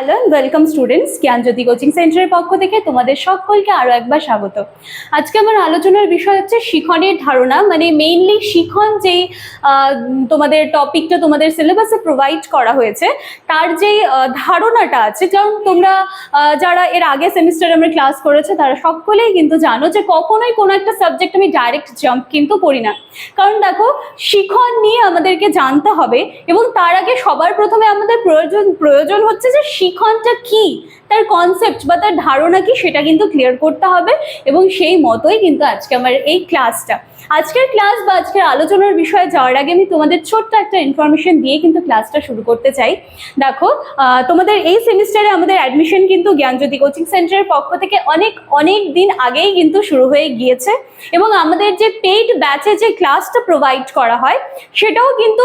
Hello welcome students Gyanjyoti coaching সেন্টারের পক্ষ থেকে তোমাদের সকলকে আরও একবার স্বাগত। আজকে আমার আলোচনার বিষয় হচ্ছে শিখনের ধারণা মানে মেইনলি শিখন যেই তোমাদের টপিকটা তোমাদের সিলেবাসে প্রোভাইড করা হয়েছে, তার যেই ধারণাটা আছে যেমন তোমরা যারা এর আগে সেমিস্টারে আমরা ক্লাস করেছে, তারা সকলেই কিন্তু জানো যে কখনোই কোনো একটা সাবজেক্ট আমি ডাইরেক্ট জাম্প কিন্তু করি না। কারণ দেখো, শিখন নিয়ে আমাদেরকে জানতে হবে এবং তার আগে সবার প্রথমে আমাদের প্রয়োজন প্রয়োজন হচ্ছে যে শিখনটা কি? তার কনসেপ্ট বা তার ধারণা কি সেটা কিন্তু ক্লিয়ার করতে হবে এবং সেই মতোই কিন্তু আজকে আমার এই ক্লাসটা আজকের ক্লাস বা আজকের আলোচনার বিষয়ে যাওয়ার আগে আমি তোমাদের ছোট্ট একটা ইনফরমেশন দিয়ে কিন্তু ক্লাসটা শুরু করতে চাই। দেখো তোমাদের এই সেমিস্টারে আমাদের অ্যাডমিশন কিন্তু জ্ঞানজ্যোতি কোচিং সেন্টারের পক্ষ থেকে অনেক অনেক দিন আগেই কিন্তু শুরু হয়ে গিয়েছে এবং আমাদের যে পেইড ব্যাচে যে ক্লাসটা প্রোভাইড করা হয়, সেটাও কিন্তু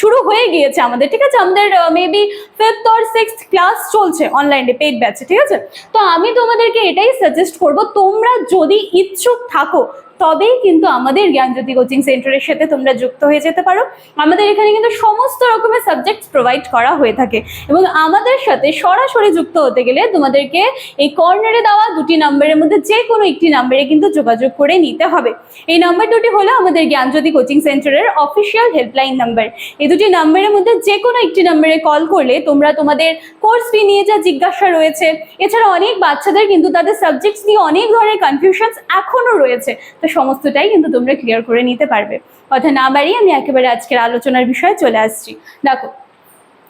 শুরু হয়ে গিয়েছে আমাদের। ঠিক আছে? আমাদের maybe fifth or sixth class চলছে অনলাইনে পেইড ব্যাচে ঠিক আছে? তো আমি তোমাদেরকে এটাই সাজেস্ট করব, তোমরা যদি ইচ্ছুক থাকো, তবেই কিন্তু আমাদের জ্ঞানজ্যোতি কোচিং সেন্টারের সাথে তোমরা যুক্ত হয়ে যেতে পারো। আমাদের এখানে কিন্তু সমস্ত রকমের সাবজেক্ট প্রোভাইড করা হয়ে থাকে এবং আমাদের সাথে সরাসরি যুক্ত হতে গেলে তোমাদেরকে এই কর্নারে দেওয়া দুটি নাম্বারের মধ্যে যে কোনো একটি নাম্বারে কিন্তু যোগাযোগ করে নিতে হবে। এই নাম্বার দুটি হলো আমাদের জ্ঞানজ্যোতি কোচিং সেন্টারের অফিসিয়াল হেল্পলাইন নাম্বার এই দুটি নাম্বারের মধ্যে যে কোনো একটি নাম্বারে কল করলে তোমরা তোমাদের কোর্স ফি নিয়ে যা জিজ্ঞাসা রয়েছে, এছাড়া অনেক বাচ্চাদের কিন্তু তাদের সাবজেক্টস নিয়ে অনেক ধরনের কনফিউশনস এখনও রয়েছে। তো সমস্তটাই কিন্তু তোমরা ক্লিয়ার করে নিতে পারবে। কথা না বাড়িয়ে আমি একেবারে আজকের আলোচনার বিষয়ে চলে আসছি। দেখো,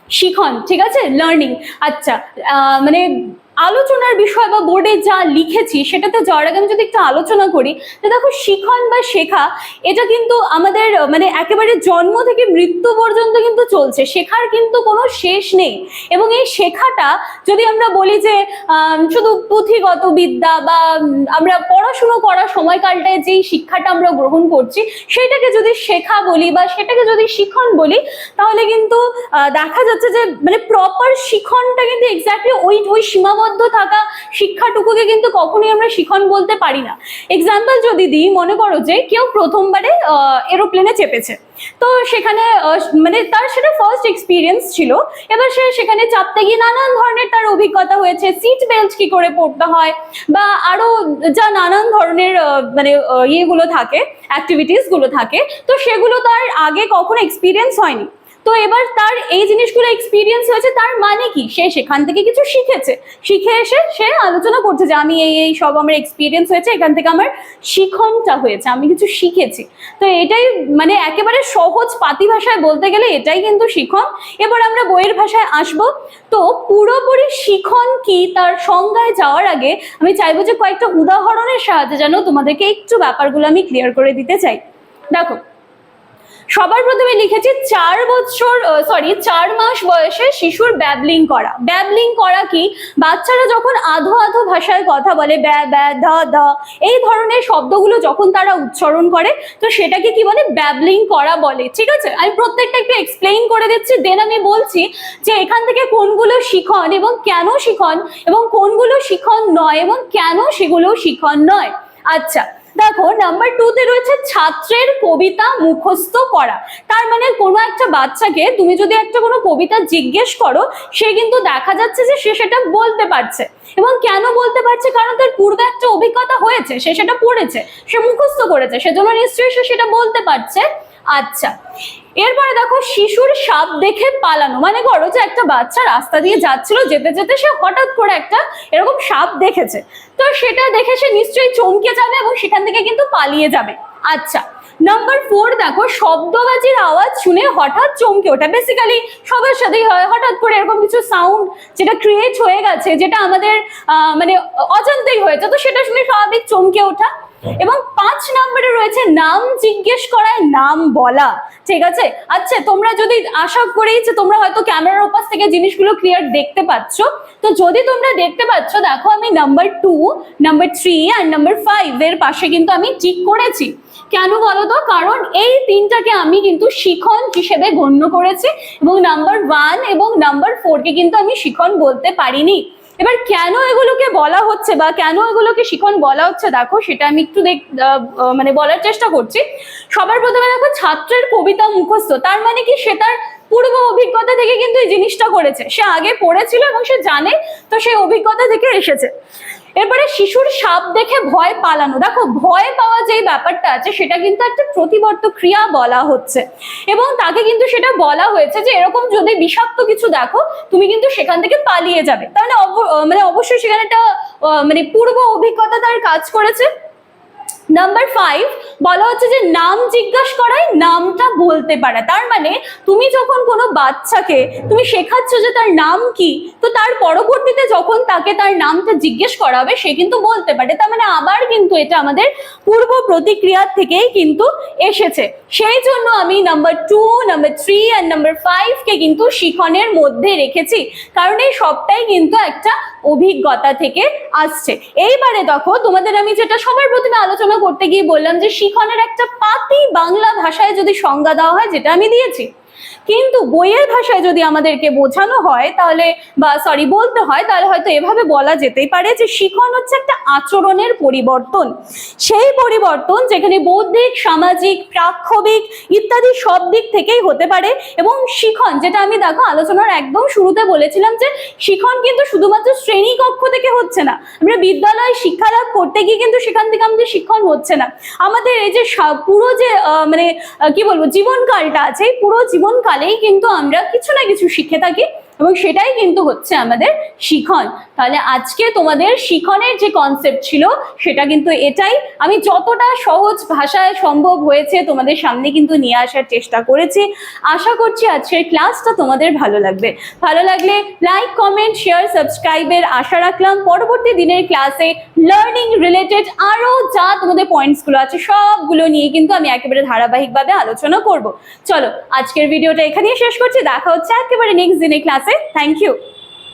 শিখন, ঠিক আছে? লার্নিং আচ্ছা মানে আলোচনার বিষয় বা বোর্ডে যা লিখেছি সেটাতে যাওয়ার আগে আমি যদি একটু আলোচনা করি, তো দেখো শিখন বা শেখা, এটা কিন্তু আমাদের মানে একেবারে জন্ম থেকে মৃত্যু পর্যন্ত কিন্তু চলছে, শেখার কিন্তু কোনো শেষ নেই। এবং এই শেখাটা যদি আমরা বলি যে শুধু পুঁথিগত বিদ্যা বা আমরা পড়াশুনো করার সময়কালটায় যেই শিক্ষাটা আমরা গ্রহণ করছি, সেটাকে যদি শেখা বলি বা সেটাকে যদি শিখন বলি, তাহলে কিন্তু দেখা যাচ্ছে যে মানে প্রপার শিখনটা কিন্তু এক্স্যাক্টলি ওই ওই সীমাবদ্ধ থাকা শিক্ষাটুকুকে কিন্তু কখনোই আমরা শিখন বলতে পারি না। এক্সাম্পল যদি দিই, মনে করো যে কেউ প্রথমবারে এরোপ্লেনে চেপেছে। তো সেখানে মানে তার সেটা ফার্স্ট এক্সপিরিয়েন্স ছিল। এবার সে সেখানে চাপতে গিয়ে নানান ধরনের তার অভিজ্ঞতা হয়েছে। সিট বেল্ট কি করে পড়তে হয়? বা আরও যা নানান ধরনের মানে ইয়েগুলো থাকে অ্যাক্টিভিটিসগুলো থাকে। তো সেগুলো তার আগে কখনো এক্সপিরিয়েন্স হয়নি। তো এবার তার এই জিনিসগুলো এক্সপিরিয়েন্স হয়েছে, তার মানে কি? সে সেখান থেকে কিছু শিখেছে। শিখে এসে সে আলোচনা করছে যে, আমি এই এই সব আমার এক্সপিরিয়েন্স হয়েছে, এখান থেকে আমার শিখনটা হয়েছে, আমি কিছু শিখেছি। তো এটাই মানে একেবারে সহজ পাতি ভাষায় বলতে গেলে এটাই কিন্তু শিখন। এবার আমরা বইয়ের ভাষায় আসব। তো পুরোপুরি শিখন কি তার সংজ্ঞায় যাওয়ার আগে আমি চাইব যে কয়েকটা উদাহরণের সাহায্যে যেন তোমাদেরকে একটু ব্যাপারগুলো আমি ক্লিয়ার করে দিতে চাই। দেখো সবার প্রথমে লিখেছি চার বছর সরি চার মাস বয়সে শিশুর ব্যাবলিং করা। ব্যাবলিং করা কি? বাচ্চারা যখন আধো আধো ভাষায় কথা বলে, ব্যা ব্যা, ধ ধ, এই ধরনের শব্দগুলো যখন তারা উচ্চারণ করে, তো সেটাকে কি বলে? ব্যাবলিং করা বলে, ঠিক আছে? আমি প্রত্যেকটা একটু এক্সপ্লেইন করে দিচ্ছি দেন আমি বলছি যে এখান থেকে কোনগুলো শিখন এবং কেন শিখন, এবং কোনগুলো শিখন নয় এবং কেন সেগুলো শিখন নয়। আচ্ছা দেখো নাম্বার টুতে রয়েছে ছাত্রের কবিতা মুখস্থ করা। তার মানে কোনো একটা বাচ্চাকে তুমি যদি একটা কোনো কবিতা জিজ্ঞেস করো, সে কিন্তু দেখা যাচ্ছে যে সে সেটা বলতে পারছে। এবং কেন বলতে পারছে? কারণ তার পূর্বে একটা অভিজ্ঞতা হয়েছে, সে সেটা পড়েছে, সে মুখস্থ করেছে, সেজন্য নিশ্চয়ই সে সেটা বলতে পারছে। আচ্ছা এরপরে দেখো শিশুর সাপ দেখে পালানো। মানে করো যে একটা বাচ্চা রাস্তা দিয়ে যাচ্ছিল, যেতে যেতে সে হঠাৎ করে একটা এরকম সাপ দেখেছে। তো সেটা দেখে সে নিশ্চয়ই চমকে যাবে এবং সেখান থেকে কিন্তু পালিয়ে যাবে। আচ্ছা নাম্বার ফোর দেখো, শব্দবাজির আওয়াজ শুনে হঠাৎ চমকে ওঠা। বেসিক্যালি সবার সাথেই হয়, হঠাৎ করে এরকম কিছু সাউন্ড যেটা ক্রিয়েট হয়ে গেছে, যেটা আমাদের মানে অজান্তেই হয়েছে। তো সেটা শুনে স্বাভাবিক চমকে ওঠা। এবং পাঁচ নম্বরে রয়েছে নাম জিজ্ঞেস করায় নাম বলা। ঠিক আছে? আচ্ছা তোমরা যদি আশা করি যে তোমরা হয়তো ক্যামেরার ওপাশ থেকে জিনিসগুলো ক্লিয়ার দেখতে পাচ্ছ, তো যদি তোমরা দেখতে পাচ্ছ, দেখো আমি নাম্বার টু নাম্বার থ্রি আর নাম্বার ফাইভ এর পাশে কিন্তু আমি ঠিক করেছি। কেন বলো তো কারণ এই তিনটাকে আমি কিন্তু শিখন হিসেবে গণ্য করেছি এবং নাম্বার ওয়ান এবং নাম্বার ফোরকে কিন্তু আমি শিখন বলতে পারিনি। এবার কেন এগুলোকে বলা হচ্ছে বা কেন এগুলোকে শিখন বলা হচ্ছে দেখো, সেটা আমি একটু দেখ মানে বলার চেষ্টা করছি। সবার প্রথমে দেখো, ছাত্রের কবিতা মুখস্থ, তার মানে কি সে তার পূর্ব অভিজ্ঞতা থেকে কিন্তু এই জিনিসটা করেছে। সে আগে পড়েছিল এবং সে জানে, তো সেই অভিজ্ঞতা থেকে এসেছে। এরপরে শিশুর সাপ দেখে ভয় পালানো। দেখো, ভয় পাওয়া যে ব্যাপারটা আছে, সেটা কিন্তু একটা প্রতিবর্ত ক্রিয়া বলা হচ্ছে। এবং তাকে কিন্তু সেটা বলা হয়েছে যে, এরকম যদি বিষাক্ত কিছু দেখো, তুমি কিন্তু সেখান থেকে পালিয়ে যাবে। তাহলে অব- মানে অবশ্যই সেখানে একটা মানে পূর্ব অভিজ্ঞতা তার কাজ করেছে। নাম্বার ফাইভ বলা হচ্ছে যে নাম জিজ্ঞাসা করায় নামটা বলতে পারে। তার মানে তুমি যখন কোনো বাচ্চাকে তুমি শেখাচ্ছ যে তার নাম কি, তো তার পরবর্তীতে যখন তাকে তার নামটা জিজ্ঞেস করা হবে সে কিন্তু বলতে পারে। তার মানে আবার কিন্তু এটা আমাদের পূর্ব প্রতিক্রিয়ার থেকেই কিন্তু এসেছে। সেই জন্য আমি number two number three and number ফাইভকে কিন্তু শিখনের মধ্যে রেখেছি, কারণ এই সবটাই কিন্তু একটা অভিজ্ঞতা থেকে আসছে। এইবারে দেখো, তোমাদের আমি যেটা সবার প্রথমে আলোচনা করতে গিয়ে বললাম যে শিখনের একটা পাতি বাংলা ভাষায় যদি সংজ্ঞা দেওয়া হয়, যেটা আমি দিয়েছি কিন্তু বইয়ের ভাষায় যদি আমাদেরকে বোঝানো হয়, তাহলে বা সরি বলতে হয়, তাহলে হয়তো এভাবে বলা যেতেই পারে যে শিখন হচ্ছে একটা আচরণের পরিবর্তন। সেই পরিবর্তন যেখানে বৌদ্ধিক, সামাজিক, প্রাক্ষবিক ইত্যাদি সব দিক থেকেই হতে পারে এবং শিখন, যেটা আমি দেখো আলোচনার একদম শুরুতে বলেছিলাম যে শিখন কিন্তু শুধুমাত্র শ্রেণি কক্ষ থেকে হচ্ছে না, আমরা বিদ্যালয় শিক্ষা লাভ করতে গিয়ে কিন্তু সেখান থেকে আমাদের শিক্ষণ হচ্ছে না। আমাদের এই যে পুরো যে মানে কি বলব, জীবনকালটা আছে, পুরো পুরো জীবনকালেই কিন্তু আমরা কিছু না কিছু শিখে থাকি। এবং সেটাই কিন্তু হচ্ছে আমাদের শিখন। তাহলে আজকে তোমাদের শিখনের যে কনসেপ্ট ছিল, সেটা কিন্তু এটাই। আমি যতটা সহজ ভাষায় সম্ভব হয়েছে তোমাদের সামনে কিন্তু নিয়ে আসার চেষ্টা করেছি। আশা করছি আজকের ক্লাসটা তোমাদের ভালো লাগবে। ভালো লাগলে লাইক কমেন্ট শেয়ার সাবস্ক্রাইবের আশা রাখলাম। পরবর্তী দিনের ক্লাসে লার্নিং রিলেটেড আরও যা তোমাদের পয়েন্টসগুলো আছে, সবগুলো নিয়ে কিন্তু আমি একেবারে ধারাবাহিকভাবে আলোচনা করব। চলো, আজকের ভিডিওটা এখানেই শেষ করছি। দেখা হচ্ছে একেবারে নেক্সট দিনে ক্লাসে থ্যাংক ইউ